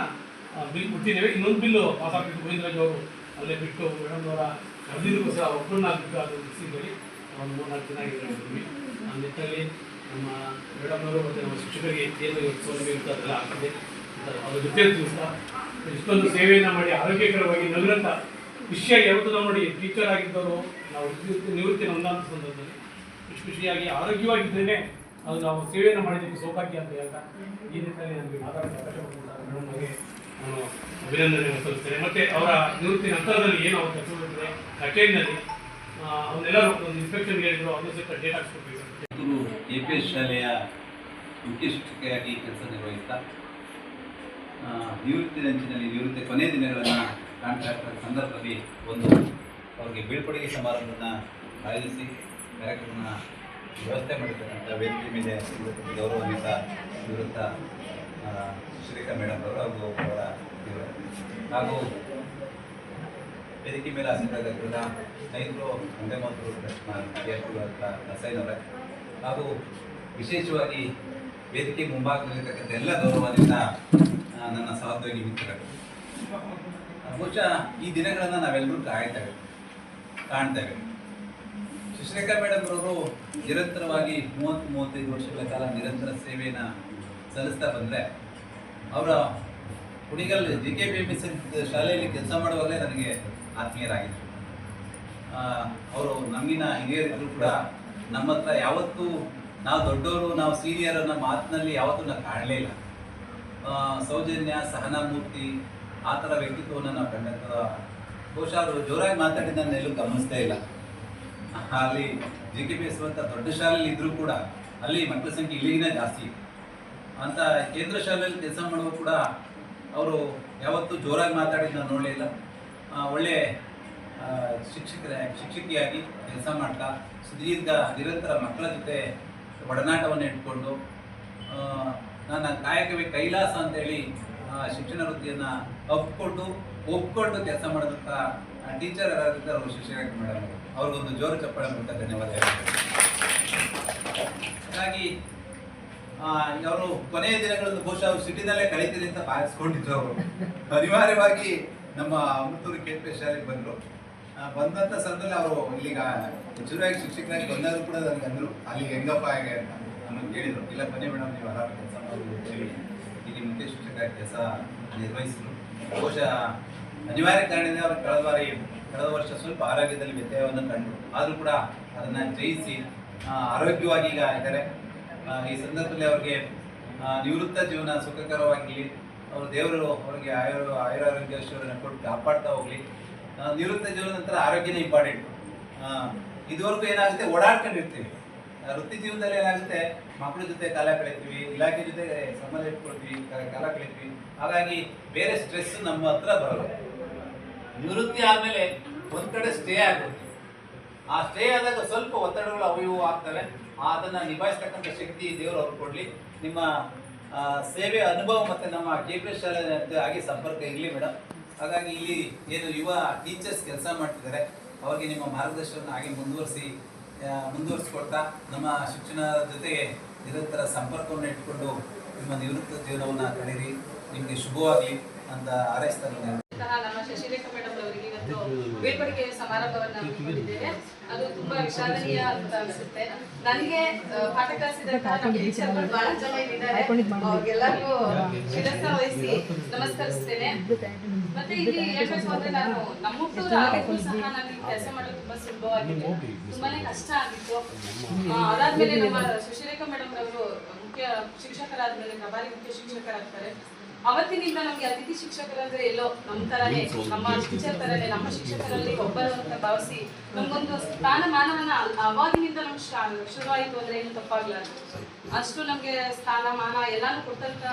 ಬಿಲ್ ಬಿಟ್ಟಿದ್ದೇವೆ ಇನ್ನೊಂದು ಬಿಲ್ಲು ಪಾಸ್ ಆಗ್ತಿತ್ತು ಗೋವಿಂದರಾಜ್ ಅವರು ಅಲ್ಲೇ ಬಿಟ್ಟು ಮೇಡಮ್ ಅವರ ಕರೆದಿದ್ರು ಸಹ ಒಬ್ಬರನ್ನ ಬಿಟ್ಟು ಅದು ಮುಗಿಸಿದ್ದೀವಿ ಒಂದು ಮೂರ್ನಾಲ್ಕು ದಿನ ಆಗಿದ್ದೀವಿ ಆ ನಿಟ್ಟಲ್ಲಿ ನಮ್ಮ ಮೇಡಮ್ ಅವರು ಮತ್ತು ನಮ್ಮ ಶಿಕ್ಷಕರಿಗೆ ಏನು ಸೌಲಭ್ಯ ಇರುತ್ತೆ ಅದೆಲ್ಲ ಆಗ್ತದೆ. ಅವ್ರ ಜೊತೆ ದಿವಸ ಇಷ್ಟೊಂದು ಸೇವೆಯನ್ನು ಮಾಡಿ ಆರೋಗ್ಯಕರವಾಗಿ ನಗರಂತ ವಿಷಯ ನಾವು ನೋಡಿ ಟೀಚರ್ ಆಗಿದ್ದವರು ನಾವು ನಿವೃತ್ತಿ ಹೊಂದಾಂತ ಸಂದರ್ಭದಲ್ಲಿ ಖುಷಿ ಖುಷಿಯಾಗಿ ಆರೋಗ್ಯವಾಗಿದ್ದೇನೆ. ಅದು ನಾವು ಸೇವೆಯನ್ನು ಮಾಡಿದ್ದಕ್ಕೆ ಸೌಭಾಗ್ಯ ಅಂತ ಹೇಳ್ತಾ ಈ ನಿಟ್ಟಿನಲ್ಲಿ ನಮಗೆ ಮಾತಾಡೋಕ್ಕೆ ಅವಕಾಶ ಕೊಟ್ಟಿದ್ದಾರೆ ಮೇಡಮ್ ನನಗೆ ನಾನು ಅಭಿನಂದನೆಯನ್ನು ಸಲ್ಲಿಸ್ತೇನೆ ಮತ್ತು ಅವರ ನಿವೃತ್ತಿ ನಂತರದಲ್ಲಿ ಏನು ಅವ್ರು ಕೆಲಸಗಳಿದೆ ಕಚೇರಿನಲ್ಲಿ ಆ, ಅವನ್ನೆಲ್ಲರೂ ಒಂದು ಇನ್ಸ್ಪೆಕ್ಷನ್ ಹೇಳಿದ್ರು. ಅವ್ರ ಸಹ ಡೇಟ್ ಹಾಕ್ಸ್ಕೊಡ್ಬೇಕು ಎ ಪಿ ಎಸ್ ಶಾಲೆಯ ಮುಖ್ಯ ಶಿಕ್ಷಕಿಯಾಗಿ ಕೆಲಸ ನಿರ್ವಹಿಸ್ತಾ ನಿವೃತ್ತಿ ಅಂಚಿನಲ್ಲಿ ನಿವೃತ್ತಿ ಕೊನೆಯ ದಿನಗಳನ್ನು ಕಾಣ್ತಾ ಸಂದರ್ಭದಲ್ಲಿ ಒಂದು ಅವರಿಗೆ ಬೀಳ್ಕೊಡುಗೆ ಸಮಾರಂಭವನ್ನು ಆಯೋಜಿಸಿ ಕಾರ್ಯಕ್ರಮ ವ್ಯವಸ್ಥೆ ಮಾಡಿರ್ತಕ್ಕಂಥ ವೇದಿಕೆ ಮೇಲೆ ಇವತ್ತು ಗೌರವಾನ್ವಿತ ನಿವೃತ್ತ ಶ್ರೀಕಾ ಮೇಡಮ್ ಅವರು ಹಾಗೂ ಅವರ ಹಾಗೂ ವೇದಿಕೆ ಮೇಲೆ ಆಸಕ್ತರಾಗಿರುವ ಸ್ನೇಹಿತರು ಒಂದೇ ಮಾತು ವಿದ್ಯಾರ್ಥಿಗಳಾದ ರಸಾಯನವರೇ ಹಾಗೂ ವಿಶೇಷವಾಗಿ ವೇದಿಕೆ ಮುಂಭಾಗದಲ್ಲಿರ್ತಕ್ಕಂಥ ಎಲ್ಲ ಗೌರವಾನ್ವಿತ ನನ್ನ ಸಹೋದ್ಯೋಗಿ ಮಿತ್ರರು. ಬಹುಶಃ ಈ ದಿನಗಳನ್ನು ನಾವೆಲ್ಲರೂ ಕಾಯ್ತೇವೆ ಕಾಣ್ತೇವೆ. ಶಶಿರೇಖಾ ಮೇಡಮ್ ಅವರು ನಿರಂತರವಾಗಿ ಮೂವತ್ತು ಮೂವತ್ತೈದು ವರ್ಷಗಳ ಕಾಲ ನಿರಂತರ ಸೇವೆಯನ್ನು ಸಲ್ಲಿಸ್ತಾ ಬಂದರೆ, ಅವರ Kunigal G K P M ಶಾಲೆಯಲ್ಲಿ ಕೆಲಸ ಮಾಡುವಾಗಲೇ ನನಗೆ ಆತ್ಮೀಯರಾಗಿದ್ದರು ಅವರು ನಮಗಿನ ಹಿರಿಯರಿದ್ರು ಕೂಡ ನಮ್ಮ ಹತ್ರ ಯಾವತ್ತೂ ನಾವು ದೊಡ್ಡವರು, ನಾವು ಸೀನಿಯರ್ ಅನ್ನೋ ಮಾತಿನಲ್ಲಿ ಯಾವತ್ತೂ ನಾವು ಕಾಣಲೇ ಇಲ್ಲ. ಸೌಜನ್ಯ, ಸಹನಾಮೂರ್ತಿ, ಆ ಥರ ವ್ಯಕ್ತಿತ್ವವನ್ನು ನಾವು ಕಂಡಂಥ ಬಹುಶಃ ಅವರು ಜೋರಾಗಿ ಮಾತಾಡಿದ ನಾನು ಎಲ್ಲೂ ಗಮನಿಸ್ತಾ ಇಲ್ಲ. ಅಲ್ಲಿ ಜಿ ಕೆ ಪಿ ಎಸ್ ಅಂತ ದೊಡ್ಡ ಶಾಲೆಯಲ್ಲಿ ಇದ್ದರೂ ಕೂಡ ಅಲ್ಲಿ ಮಕ್ಕಳ ಸಂಖ್ಯೆ ಇಲ್ಲಿಗಿನ ಜಾಸ್ತಿ. ಅಂತ ಕೇಂದ್ರ ಶಾಲೆಯಲ್ಲಿ ಕೆಲಸ ಮಾಡುವ ಕೂಡ ಅವರು ಯಾವತ್ತೂ ಜೋರಾಗಿ ಮಾತಾಡಿದ್ದು ನಾನು ನೋಡಲಿಲ್ಲ ಒಳ್ಳೆ ಶಿಕ್ಷಕರ, ಶಿಕ್ಷಕಿಯಾಗಿ ಕೆಲಸ ಮಾಡ್ತಾ, ಸುದೀರ್ಘ, ನಿರಂತರ ಮಕ್ಕಳ ಜೊತೆ ಒಡನಾಟವನ್ನು ಇಟ್ಕೊಂಡು ನನ್ನ ಕಾಯಕವೇ ಕೈಲಾಸ ಅಂತೇಳಿ ಶಿಕ್ಷಣ ವೃತ್ತಿಯನ್ನು ಒಪ್ಕೊಂಡು ಒಪ್ಕೊಂಡು ಕೆಲಸ ಮಾಡಿದಂತಹ ಟೀಚರ್ ಯಾರಾದ್ರೆ ಅವರು ಶಿಕ್ಷಕ ಮೇಡಮ್ ಅವ್ರಿಗೊಂದು ಜೋರು ಚಪ್ಪಾಳೆ ಮೂಲಕ ಧನ್ಯವಾದ ಹಾಗಾಗಿ ಅವರು ಕೊನೆಯ ದಿನಗಳನ್ನು ಬಹುಶಃ ಅವರು ಸಿಟಿನಲ್ಲೇ ಕಳೀತೀರಿ ಅಂತ ಭಾವಿಸ್ಕೊಂಡಿದ್ರು ಅವರು. ಅನಿವಾರ್ಯವಾಗಿ ನಮ್ಮ ಅಮೃತೂರು ಕೆ ಪಿ ಶಾಲೆಗೆ ಬಂದರು. ಬಂದಂಥ ಸಂದರ್ಭದಲ್ಲಿ ಅವರು ಇಲ್ಲಿಗ ಹೆಚ್ಚುವರಿಯಾಗಿ ಶಿಕ್ಷಕರಾಗಿ ಬಂದಾದ್ರು ಕೂಡ ನನಗೆ ಅಂದರು ಅಲ್ಲಿಗೆ ಹೆಂಗಪ್ಪ ಹೇಗೆ ಅಂತ ನಮಗೆ ಕೇಳಿದರು. ಇಲ್ಲ, ಬನ್ನಿ ಮೇಡಮ್, ನೀವು ಆರಾಮ ಕೆಲಸ ಇಲ್ಲಿ ಮುಖ್ಯ ಶಿಕ್ಷಕರಾಗಿ ಕೆಲಸ ನಿರ್ವಹಿಸಿದ್ರು. ಬಹುಶಃ ಅನಿವಾರ್ಯ ಕಾರಣದಿಂದ ಅವರು ಕಳೆದ ಬಾರಿ ಕಳೆದ ವರ್ಷ ಸ್ವಲ್ಪ ಆರೋಗ್ಯದಲ್ಲಿ ವ್ಯತ್ಯಯವನ್ನು ಕಂಡು ಆದರೂ ಕೂಡ ಅದನ್ನು ಜಯಿಸಿ ಆರೋಗ್ಯವಾಗಿ ಈಗ ಇದ್ದಾರೆ. ಈ ಸಂದರ್ಭದಲ್ಲಿ ಅವರಿಗೆ ನಿವೃತ್ತ ಜೀವನ ಸುಖಕರವಾಗಿರಲಿ, ಅವರು ದೇವರು ಅವರಿಗೆ ಆಯುರ್ ಆಯುರಾರೋಗ್ಯ ಐಶ್ವರ್ಯನ ಕೊಟ್ಟು ಕಾಪಾಡ್ತಾ ಹೋಗಲಿ. ನಿವೃತ್ತ ಜೀವನ ನಂತರ ಆರೋಗ್ಯನೇ ಇಂಪಾರ್ಟೆಂಟ್ ಇದುವರೆಗೂ ಏನಾಗುತ್ತೆ, ಓಡಾಡ್ಕೊಂಡಿರ್ತೀವಿ. ವೃತ್ತಿ ಜೀವನದಲ್ಲಿ ಏನಾಗುತ್ತೆ, ಮಕ್ಕಳ ಜೊತೆ ಕಾಲ ಕಳಿತೀವಿ, ಇಲಾಖೆ ಜೊತೆ ಸಂಬಂಧ ಇಟ್ಕೊಳ್ತೀವಿ ಕಾಲ ಕಳಿತೀವಿ. ಹಾಗಾಗಿ ಬೇರೆ ಸ್ಟ್ರೆಸ್ ನಮ್ಮ ಹತ್ರ ಬರಲ್ಲ. ನಿವೃತ್ತಿ ಆದಮೇಲೆ ಒಂದ್ ಕಡೆ ಸ್ಟೇ ಆಗುತ್ತೆ ಆ ಸ್ಟೇ ಆದಾಗ ಸ್ವಲ್ಪ ಒತ್ತಡಗಳು ಅವು ಇವು ಆಗ್ತವೆ ಅದನ್ನ ನಿಭಾಯಿಸ್ತಕ್ಕಂಥ ಶಕ್ತಿ ದೇವರು ಅವ್ರು ಕೊಡ್ಲಿ. ನಿಮ್ಮ ಸೇವೆ ಅನುಭವ ಮತ್ತೆ ನಮ್ಮ ಕೆ ಪಿ ಎಸ್ ಆಗಿ ಸಂಪರ್ಕ ಇರಲಿ ಮೇಡಮ್ ಹಾಗಾಗಿ ಇಲ್ಲಿ ಏನು ಯುವ ಟೀಚರ್ಸ್ ಕೆಲಸ ಮಾಡ್ತಿದ್ದಾರೆ ಅವ್ರಿಗೆ ನಿಮ್ಮ ಮಾರ್ಗದರ್ಶನ ಹಾಗೆ ಮುಂದುವರಿಸಿ ಮುಂದುವರಿಸ್ಕೊಡ್ತಾ ನಮ್ಮ ಶಿಕ್ಷಣದ ಜೊತೆಗೆ ನಿರಂತರ ಸಂಪರ್ಕವನ್ನು ಇಟ್ಕೊಂಡು ನಿಮ್ಮ ನಿವೃತ್ತ ಜೀವನವನ್ನು ಕಳೀರಿ. ನಿಮಗೆ ಶುಭವಾಗಲಿ ಅಂತ ಹಾರೈಸ್ತಾ ನಾನು ಸಹ ನಮ್ಮ ಶಶಿರೇಖಾ ಮೇಡಮ್ ಅವರಿಗೆ ಇವತ್ತು ಬೀಳ್ಕೊಡುಗೆ ಸಮಾರಂಭವನ್ನು ಹಮ್ಮಿಕೊಂಡಿದ್ದೇವೆ ಅದು ತುಂಬಾ ವಿಷಾದನೀಯ ಅಂತ ಅನಿಸುತ್ತೆ. ನನಗೆ ಪಾಠ ಕಲಿಸಿದಂತಹ ನಮ್ಮ ಟೀಚರ್ಗಳು ಬಹಳ ಜನ ಇದ್ದಾರೆ ಅವ್ರಿಗೆಲ್ಲರಿಗೂ ಶಿರಸ್ಸ ವಹಿಸಿ ನಮಸ್ಕರಿಸ್ತೇನೆ. ಮತ್ತೆ ಇಲ್ಲಿ ಹೇಳ್ಬೇಕು ಅಂದ್ರೆ ನಾನು ನಮ್ಮ ಹುಟ್ಟೂರು ಆಗಿದ್ದು ಸಹ ನನಗೆ ಕೆಲಸ ಮಾಡೋದು ತುಂಬಾ ಸುಲಭವಾಗಿತ್ತು. ತುಂಬಾನೇ ಕಷ್ಟ ಆಗಿತ್ತು. ಅದಾದ್ಮೇಲೆ ನಮ್ಮ ಶಶಿರೇಖಾ ಮೇಡಮ್ ಅವರು ಮುಖ್ಯ ಶಿಕ್ಷಕರಾದ್ಮೇಲೆ ಪ್ರಭಾರಿ ಮುಖ್ಯ ಶಿಕ್ಷಕರಾಗ್ತಾರೆ. ಅವತ್ತಿನಿಂದ ನಮ್ಗೆ ಅತಿಥಿ ಶಿಕ್ಷಕರಂದ್ರೆ ಎಲ್ಲೋ ನಮ್ಮ ತರನೇ, ನಮ್ಮ ಟೀಚರ್ ತರನೇ, ನಮ್ಮ ಶಿಕ್ಷಕರಲ್ಲಿ ಒಬ್ಬರು ಅಂತ ಭಾವಿಸಿ ನಮ್ಗೊಂದು ಸ್ಥಾನಮಾನವನ್ನ ಅವಾಗಿನಿಂದ ನಮ್ಗೆ ಶುರುವಾಯಿತು ಅಂದ್ರೆ ಏನು ತಪ್ಪಾಗ್ಲಾರ್ದು. ಅಷ್ಟು ನಮ್ಗೆ ಸ್ಥಾನಮಾನ ಎಲ್ಲಾನು ಕೊಟ್ಟಂತ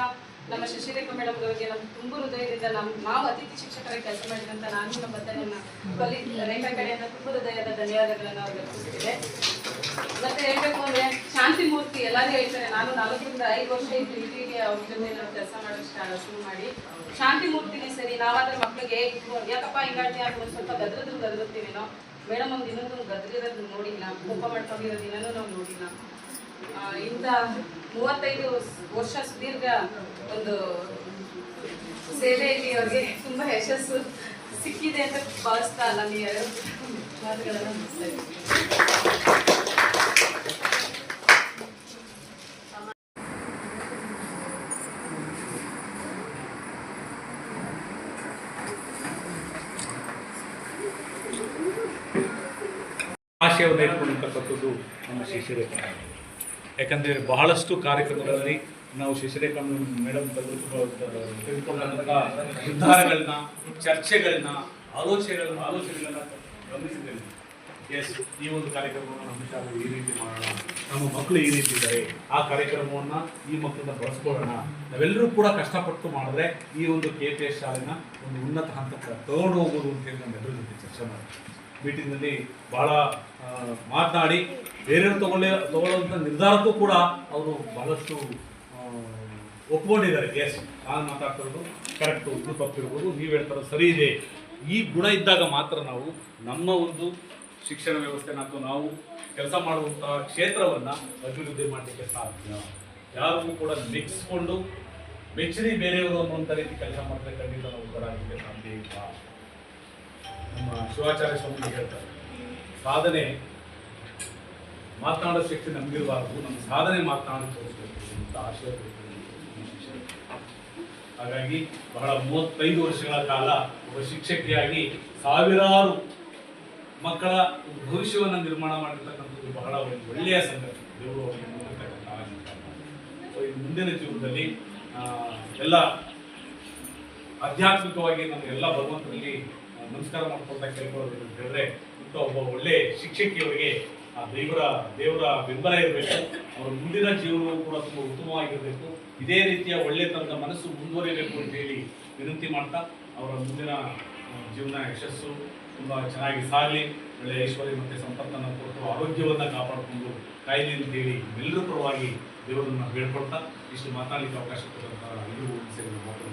ನಮ್ಮ ಶಶಿರೇಖಾ ಮೇಡಮ್ ಅವರಿಗೆ ನಮ್ಮ ತುಂಬ ಹೃದಯದಿಂದ ನಮ್ಮ ನಾವು ಅತಿಥಿ ಶಿಕ್ಷಕರಾಗಿ ಕೆಲಸ ಮಾಡಿದಂತ ನಾನು ನಮ್ಮ ಬದಲನ್ನ ಕಲಿ ರೇಖಾ ಕಡೆಯಿಂದ ತುಂಬ ಹೃದಯದ ಧನ್ಯವಾದಗಳನ್ನ ಅರ್ಪಿಸ್ತಿದೆ ಮತ್ತೆ ಹೇಳ್ಬೇಕು ಅಂದ್ರೆ ಶಾಂತಿ ಮೂರ್ತಿ ಎಲ್ಲರೂ ಹೇಳ್ತಾರೆ. ನಾನು ನಾಲ್ಕರಿಂದ ಐದು ವರ್ಷ ಇದ್ದು ಇಲ್ಲಿಗೆ ಅವ್ರ ಜೊತೆ ನಾವು ಕೆಲಸ ಸ್ಟಾರ್ಟ್ ಶುರು ಮಾಡಿ. ಶಾಂತಿ ಮೂರ್ತಿನೇ ಸರಿ, ನಾವಾದ್ರೆ ಮಕ್ಕಳಿಗೆ ಯಾಕಪ್ಪ ಅಂತ ಒಂದ್ ಸ್ವಲ್ಪ ಗದ್ರದ್ರು ಗದ್ರತೀವಿನೋ ಮೇಡಮ್ ಒಂದು ಇನ್ನೊಂದು ಗದ್ರಿರೋದು ನೋಡಿಲ್ಲ. ಕೋಪ ಮಾಡ್ಕೊಂಡಿರೋದು ಇನ್ನೂ ನಾವು ನೋಡಿಲ್ಲ. ಇಂಥ ಮೂವತ್ತೈದು ವರ್ಷ ಸುದೀರ್ಘ ಒಂದು ಸೇವೆಯಲ್ಲಿ ಅವ್ರಿಗೆ ತುಂಬಾ ಯಶಸ್ಸು ಸಿಕ್ಕಿದೆ ಅಂತ ಭಾವಿಸ್ತಾ ಅಲ್ಲ ಮಾತುಗಳನ್ನು ಮುಗಿಸ್ತಾ. ಆಶಯವನ್ನು ಇಟ್ಕೊಂಡಿರ್ತಕ್ಕಂಥದ್ದು ನಮ್ಮ ಶಿಷ್ಯರೇ ಯಾಕಂದರೆ ಬಹಳಷ್ಟು ಕಾರ್ಯಕ್ರಮಗಳಲ್ಲಿ ನಾವು ಶಶಿರೇಖಾ ಮೇಡಮ್ ತೆಗೆದುಕೊಂಡಂಥ ನಿರ್ಧಾರಗಳನ್ನ ಚರ್ಚೆಗಳನ್ನ ಆಲೋಚನೆಗಳನ್ನ ಆಲೋಚನೆಗಳನ್ನ ಗಮನಿಸಿದ್ದೇವೆ. ಎಸ್ ಈ ಒಂದು ಕಾರ್ಯಕ್ರಮವನ್ನು ನಮ್ಮ ಈ ರೀತಿ ಮಾಡೋಣ. ನಮ್ಮ ಮಕ್ಕಳು ಈ ರೀತಿ ಇದ್ದಾರೆ. ಆ ಕಾರ್ಯಕ್ರಮವನ್ನು ಈ ಮಕ್ಕಳನ್ನ ಬಳಸ್ಕೊಳ್ಳೋಣ. ನಾವೆಲ್ಲರೂ ಕೂಡ ಕಷ್ಟಪಟ್ಟು ಮಾಡಿದ್ರೆ ಈ ಒಂದು ಕೆ ಪಿ ಎಸ್ ಶಾಲೆನ ಒಂದು ಉನ್ನತ ಹಂತಕ್ಕೆ ತಗೊಂಡು ಹೋಗ್ಬೋದು ಅಂತೇಳಿ ನಮ್ಮೆಲ್ಲರ ಜೊತೆ ಚರ್ಚೆ ಮಾಡಿದ್ವಿ ಮೀಟಿಂಗ್ನಲ್ಲಿ ಆ, ಮಾತನಾಡಿ ಬೇರೆಯವ್ರು ತಗೊಳ್ಳೇ ತಗೊಳ್ಳುವಂಥ ನಿರ್ಧಾರಕ್ಕೂ ಕೂಡ ಅವರು ಬಹಳಷ್ಟು ಒಪ್ಕೊಂಡಿದ್ದಾರೆ. ಎಸ್ ನಾನು ಮಾತಾಡ್ತಿರೋದು ಕರೆಕ್ಟು ಇದು ತಪ್ಪಿರ್ಬೋದು. ನೀವು ಹೇಳ್ತಾರೋ ಸರಿ ಇದೆ. ಈ ಗುಣ ಇದ್ದಾಗ ಮಾತ್ರ ನಾವು ನಮ್ಮ ಒಂದು ಶಿಕ್ಷಣ ವ್ಯವಸ್ಥೆನ ಅಥವಾ ನಾವು ಕೆಲಸ ಮಾಡುವಂತಹ ಕ್ಷೇತ್ರವನ್ನು ಅಭಿವೃದ್ಧಿ ಮಾಡಲಿಕ್ಕೆ ಸಾಧ್ಯ. ಯಾರಿಗೂ ಕೂಡ ಮೆಚ್ಚಿಸ್ಕೊಂಡು ಮೆಚ್ಚರಿ ಬೇರೆಯವರು ಅನ್ನುವಂಥ ರೀತಿ ಕೆಲಸ ಮಾಡಿದ್ರೆ ಖಂಡಿತ ನಾವು ಉತ್ತರ ಆಗಲಿಕ್ಕೆ ಸಾಧ್ಯ ಇಲ್ಲ. ನಮ್ಮ ಶಿವಾಚಾರ್ಯ ಸ್ವಾಮಿ ಹೇಳ್ತಾರೆ, ಸಾಧನೆ ಮಾತನಾಡೋ ಶಕ್ತಿ ನಮಗಿರಬಾರ್ದು ನಮ್ಮ ಸಾಧನೆ ಮಾತನಾಡಿ ಅಂತ ಆಶಯ. ಹಾಗಾಗಿ ಬಹಳ ಮೂವತ್ತೈದು ವರ್ಷಗಳ ಕಾಲ ಒಬ್ಬ ಶಿಕ್ಷಕಿಯಾಗಿ ಸಾವಿರಾರು ಮಕ್ಕಳ ಭವಿಷ್ಯವನ್ನು ನಿರ್ಮಾಣ ಮಾಡಿರ್ತಕ್ಕಂಥದ್ದು ಬಹಳ ಒಂದು ಒಳ್ಳೆಯ ಸಂಗತಿ. ದೇವರು ಸೊ ಈ ಮುಂದಿನ ಜೀವನದಲ್ಲಿ ಎಲ್ಲ ಆಧ್ಯಾತ್ಮಿಕವಾಗಿ ನಮಗೆಲ್ಲ ಭಗವಂತನಲ್ಲಿ ಭಗವಂತರಲ್ಲಿ ನಮಸ್ಕಾರ ಮಾಡ್ಕೊಳ್ತಾ ಕೇಳ್ಕೊಳ್ಳೋದು ಅಂತ ಹೇಳಿದ್ರೆ, ಇಂಥ ಒಬ್ಬ ಒಳ್ಳೆ ಶಿಕ್ಷಕಿಯವರಿಗೆ, ಆ, ದೇವರ ದೇವರ ಬೆಂಬಲ ಇರಬೇಕು. ಅವರ ಮುಂದಿನ ಜೀವನವೂ ಕೂಡ ತುಂಬ ಉತ್ತಮವಾಗಿರಬೇಕು. ಇದೇ ರೀತಿಯ ಒಳ್ಳೆತನದ ಮನಸ್ಸು ಮುಂದುವರಿಬೇಕು ಅಂತ ಹೇಳಿ ವಿನಂತಿ ಮಾಡ್ತಾ ಅವರ ಮುಂದಿನ ಜೀವನ ಯಶಸ್ಸು ತುಂಬ ಚೆನ್ನಾಗಿ ಸಾಗಲಿ. ಒಳ್ಳೆ ಐಶ್ವರ್ಯ ಮತ್ತು ಸಂಪತ್ತನ್ನು ಕೊಟ್ಟು ಆರೋಗ್ಯವನ್ನು ಕಾಪಾಡಿಕೊಂಡು ಕಾಯಿಲೆ ಅಂತೇಳಿ ಎಲ್ಲರೂ ಪರವಾಗಿ ದೇವರನ್ನು ಬೇಡ್ಕೊಳ್ತಾ ಇಷ್ಟು ಮಾತಾಡಲಿಕ್ಕೆ ಅವಕಾಶ ಕೊಟ್ಟಂತಹ ಎಲ್ಲರಿಗೂ ಸೇರಿ ಮಾತಾಡಲಿಕ್ಕೆ